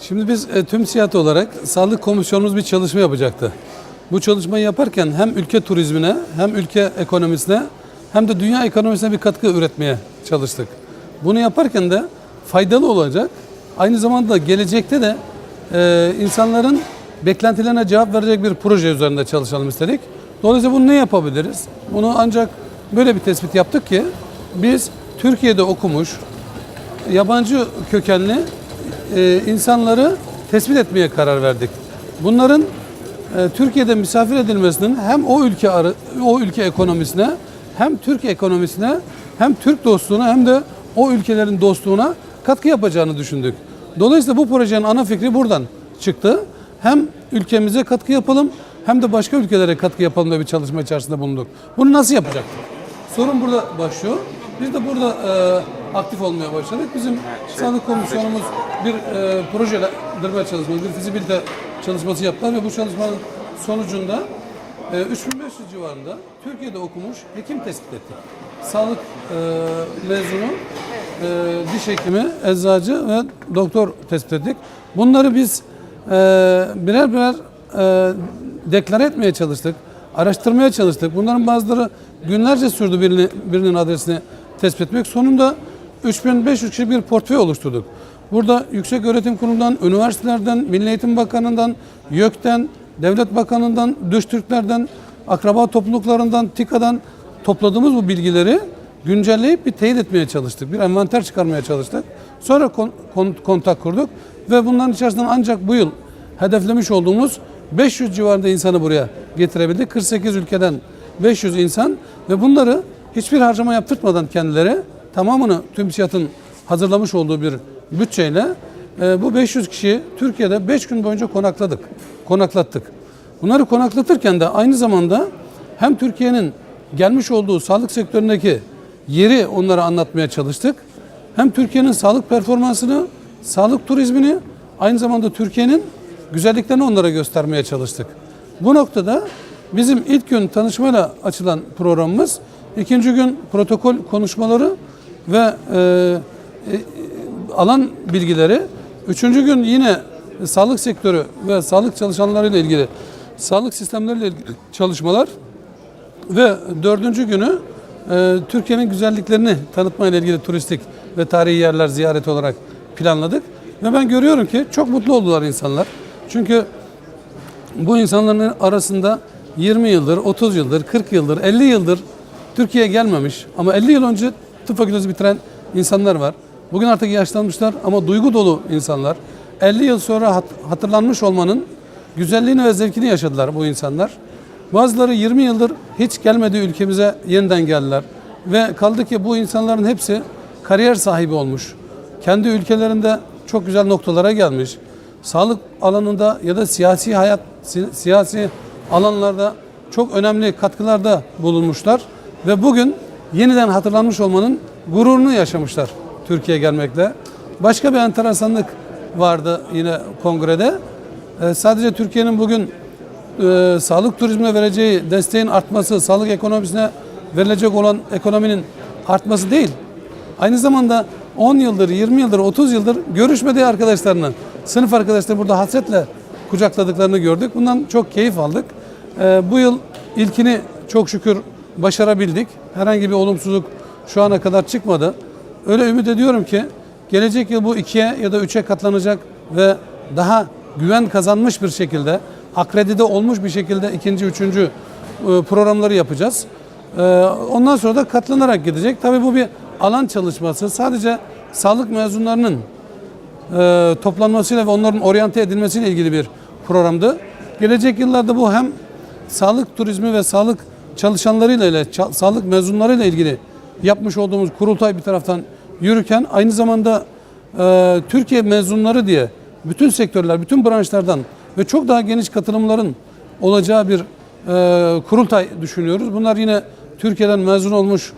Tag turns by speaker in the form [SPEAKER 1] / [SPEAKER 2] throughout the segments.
[SPEAKER 1] Şimdi biz e, tüm siyasi olarak sağlık komisyonumuz bir çalışma yapacaktı. Bu çalışmayı yaparken hem ülke turizmine hem ülke ekonomisine hem de dünya ekonomisine bir katkı üretmeye çalıştık. Bunu yaparken de faydalı olacak. Aynı zamanda gelecekte de e, insanların beklentilerine cevap verecek bir proje üzerinde çalışalım istedik. Dolayısıyla bunu ne yapabiliriz? Bunu ancak böyle bir tespit yaptık ki biz Türkiye'de okumuş, yabancı kökenli e, insanları tespit etmeye karar verdik. Bunların e, Türkiye'de misafir edilmesinin hem o ülke o ülke ekonomisine hem Türk ekonomisine hem Türk dostluğuna hem de o ülkelerin dostluğuna katkı yapacağını düşündük. Dolayısıyla bu projenin ana fikri buradan çıktı. Hem ülkemize katkı yapalım hem de başka ülkelere katkı yapalım diye bir çalışma içerisinde bulunduk. Bunu nasıl yapacaktık? Sorun burada başlıyor. Biz de burada e, aktif olmaya başladık. Bizim sağlık komisyonumuz bir e, projelendirme çalışması, bir fizibilite çalışması yaptılar ve bu çalışmanın sonucunda e, 3500 civarında Türkiye'de okumuş hekim tespit ettik. Sağlık e, mezunu, e, diş hekimi, eczacı ve doktor tespit ettik. Bunları biz e, birer birer e, deklare etmeye çalıştık, araştırmaya çalıştık. Bunların bazıları günlerce sürdü birini, birinin adresini tespit etmek. Sonunda 3500 kişi bir portföy oluşturduk. Burada Yüksek Öğretim Kurumu'ndan, üniversitelerden, Milli Eğitim Bakanı'ndan, YÖK'ten, Devlet Bakanı'ndan, Dış Türklerden, akraba topluluklarından, TİKA'dan topladığımız bu bilgileri güncelleyip bir teyit etmeye çalıştık. Bir envanter çıkarmaya çalıştık. Sonra kon- kon- kontak kurduk ve bunların içerisinden ancak bu yıl hedeflemiş olduğumuz 500 civarında insanı buraya getirebildik. 48 ülkeden 500 insan ve bunları hiçbir harcama yaptırtmadan kendileri tamamını TÜMSİAD'ın hazırlamış olduğu bir bütçeyle e, bu 500 kişiyi Türkiye'de 5 gün boyunca konakladık. Konaklattık. Bunları konaklatırken de aynı zamanda hem Türkiye'nin gelmiş olduğu sağlık sektöründeki yeri onlara anlatmaya çalıştık. Hem Türkiye'nin sağlık performansını, sağlık turizmini, aynı zamanda Türkiye'nin güzelliklerini onlara göstermeye çalıştık. Bu noktada bizim ilk gün tanışmayla açılan programımız, ikinci gün protokol konuşmaları ve e, e, alan bilgileri, üçüncü gün yine sağlık sektörü ve sağlık çalışanlarıyla ilgili, sağlık sistemleriyle ilgili çalışmalar ve dördüncü günü e, Türkiye'nin güzelliklerini tanıtmayla ilgili turistik ve tarihi yerler ziyareti olarak planladık. Ve ben görüyorum ki çok mutlu oldular insanlar. Çünkü bu insanların arasında 20 yıldır, 30 yıldır, 40 yıldır, 50 yıldır Türkiye'ye gelmemiş ama 50 yıl önce tıp fakültesi bitiren insanlar var. Bugün artık yaşlanmışlar ama duygu dolu insanlar. 50 yıl sonra hat- hatırlanmış olmanın güzelliğini ve zevkini yaşadılar bu insanlar. Bazıları 20 yıldır hiç gelmediği ülkemize yeniden geldiler. Ve kaldı ki bu insanların hepsi kariyer sahibi olmuş. Kendi ülkelerinde çok güzel noktalara gelmiş. Sağlık alanında ya da siyasi hayat, si- siyasi alanlarda çok önemli katkılarda bulunmuşlar. Ve bugün yeniden hatırlanmış olmanın gururunu yaşamışlar Türkiye'ye gelmekle. Başka bir enteresanlık vardı yine kongrede. Ee, sadece Türkiye'nin bugün e, sağlık turizmine vereceği desteğin artması, sağlık ekonomisine verilecek olan ekonominin artması değil. Aynı zamanda 10 yıldır, 20 yıldır, 30 yıldır görüşmediği arkadaşlarını, sınıf arkadaşları burada hasretle kucakladıklarını gördük. Bundan çok keyif aldık. Ee, bu yıl ilkini çok şükür başarabildik. Herhangi bir olumsuzluk şu ana kadar çıkmadı. Öyle ümit ediyorum ki gelecek yıl bu ikiye ya da üçe katlanacak ve daha güven kazanmış bir şekilde, akredite olmuş bir şekilde ikinci, üçüncü e, programları yapacağız. E, Ondan sonra da katlanarak gidecek. Tabii bu bir alan çalışması. Sadece sağlık mezunlarının e, toplanmasıyla ve onların oryante edilmesiyle ilgili bir programdı. Gelecek yıllarda bu hem sağlık turizmi ve sağlık çalışanlarıyla ile sağlık mezunlarıyla ilgili yapmış olduğumuz kurultay bir taraftan yürürken aynı zamanda e, Türkiye mezunları diye bütün sektörler, bütün branşlardan ve çok daha geniş katılımların olacağı bir e, kurultay düşünüyoruz. Bunlar yine Türkiye'den mezun olmuş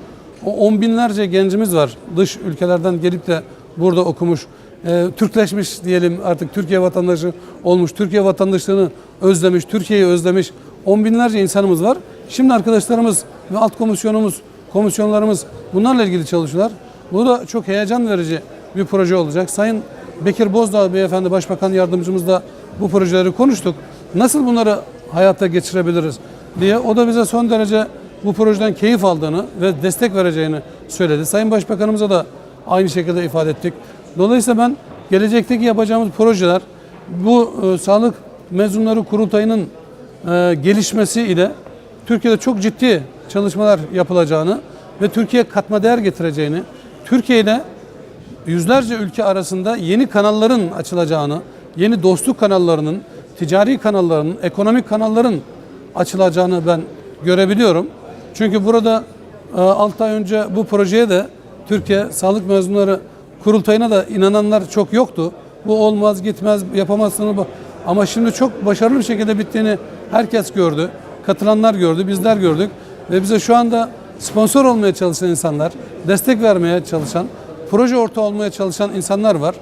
[SPEAKER 1] o on binlerce gencimiz var. Dış ülkelerden gelip de burada okumuş, e, Türkleşmiş diyelim artık Türkiye vatandaşı olmuş, Türkiye vatandaşlığını özlemiş, Türkiye'yi özlemiş on binlerce insanımız var. Şimdi arkadaşlarımız ve alt komisyonumuz, komisyonlarımız bunlarla ilgili çalışıyorlar. Bu da çok heyecan verici bir proje olacak. Sayın Bekir Bozdağ Beyefendi Başbakan Yardımcımızla bu projeleri konuştuk. Nasıl bunları hayata geçirebiliriz diye. O da bize son derece bu projeden keyif aldığını ve destek vereceğini söyledi. Sayın Başbakanımıza da aynı şekilde ifade ettik. Dolayısıyla ben gelecekteki yapacağımız projeler bu e, sağlık mezunları kurultayının e, gelişmesi ile Türkiye'de çok ciddi çalışmalar yapılacağını ve Türkiye katma değer getireceğini, Türkiye ile yüzlerce ülke arasında yeni kanalların açılacağını, yeni dostluk kanallarının, ticari kanalların, ekonomik kanalların açılacağını ben görebiliyorum. Çünkü burada 6 ay önce bu projeye de Türkiye Sağlık Mezunları Kurultayı'na da inananlar çok yoktu. Bu olmaz, gitmez, yapamazsınız. Ama şimdi çok başarılı bir şekilde bittiğini herkes gördü. Katılanlar gördü, bizler gördük. Ve bize şu anda sponsor olmaya çalışan insanlar, destek vermeye çalışan, proje ortağı olmaya çalışan insanlar var.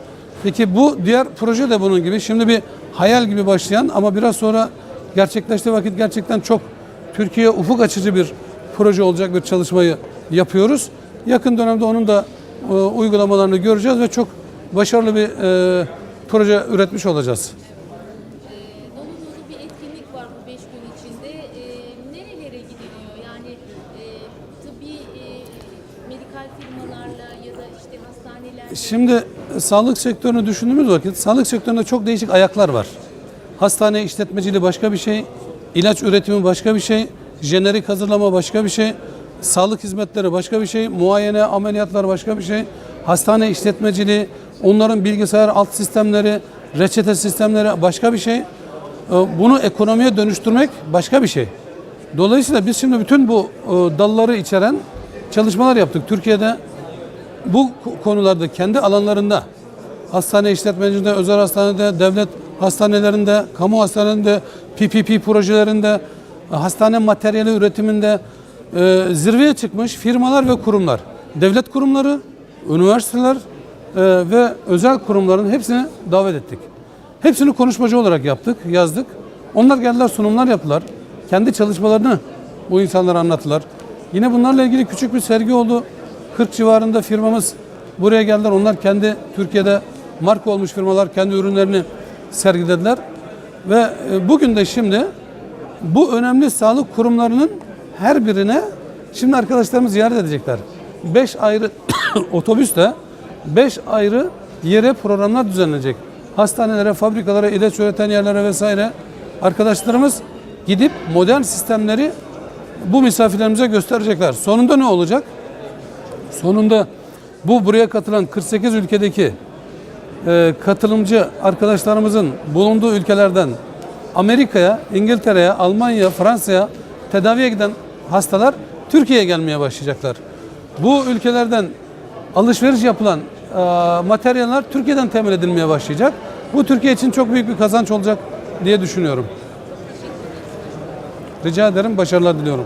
[SPEAKER 1] Peki bu diğer proje de bunun gibi. Şimdi bir hayal gibi başlayan ama biraz sonra gerçekleştiği vakit gerçekten çok Türkiye ufuk açıcı bir proje olacak bir çalışmayı yapıyoruz. Yakın dönemde onun da e, uygulamalarını göreceğiz ve çok başarılı bir e, proje üretmiş olacağız. Şimdi sağlık sektörünü düşündüğümüz vakit sağlık sektöründe çok değişik ayaklar var. Hastane işletmeciliği başka bir şey, ilaç üretimi başka bir şey, jenerik hazırlama başka bir şey, sağlık hizmetleri başka bir şey, muayene, ameliyatlar başka bir şey, hastane işletmeciliği, onların bilgisayar alt sistemleri, reçete sistemleri başka bir şey. E, Bunu ekonomiye dönüştürmek başka bir şey. Dolayısıyla biz şimdi bütün bu e, dalları içeren çalışmalar yaptık. Türkiye'de bu ko- konularda kendi alanlarında hastane işletmeciliğinde, özel hastanede, devlet hastanelerinde, kamu hastanelerinde, PPP projelerinde, hastane materyali üretiminde e, zirveye çıkmış firmalar ve kurumlar. Devlet kurumları, üniversiteler e, ve özel kurumların hepsini davet ettik. Hepsini konuşmacı olarak yaptık, yazdık. Onlar geldiler sunumlar yaptılar. Kendi çalışmalarını bu insanlara anlattılar. Yine bunlarla ilgili küçük bir sergi oldu. 40 civarında firmamız buraya geldiler. Onlar kendi Türkiye'de marka olmuş firmalar kendi ürünlerini sergilediler. Ve e, bugün de şimdi bu önemli sağlık kurumlarının her birine şimdi arkadaşlarımız ziyaret edecekler. 5 ayrı otobüste 5 ayrı yere programlar düzenlenecek. Hastanelere, fabrikalara, ilaç üreten yerlere vesaire arkadaşlarımız gidip modern sistemleri bu misafirlerimize gösterecekler. Sonunda ne olacak? Sonunda bu buraya katılan 48 ülkedeki e, katılımcı arkadaşlarımızın bulunduğu ülkelerden Amerika'ya, İngiltere'ye, Almanya'ya, Fransa'ya tedaviye giden hastalar Türkiye'ye gelmeye başlayacaklar. Bu ülkelerden alışveriş yapılan e, materyaller Türkiye'den temin edilmeye başlayacak. Bu Türkiye için çok büyük bir kazanç olacak diye düşünüyorum. Rica ederim, başarılar diliyorum.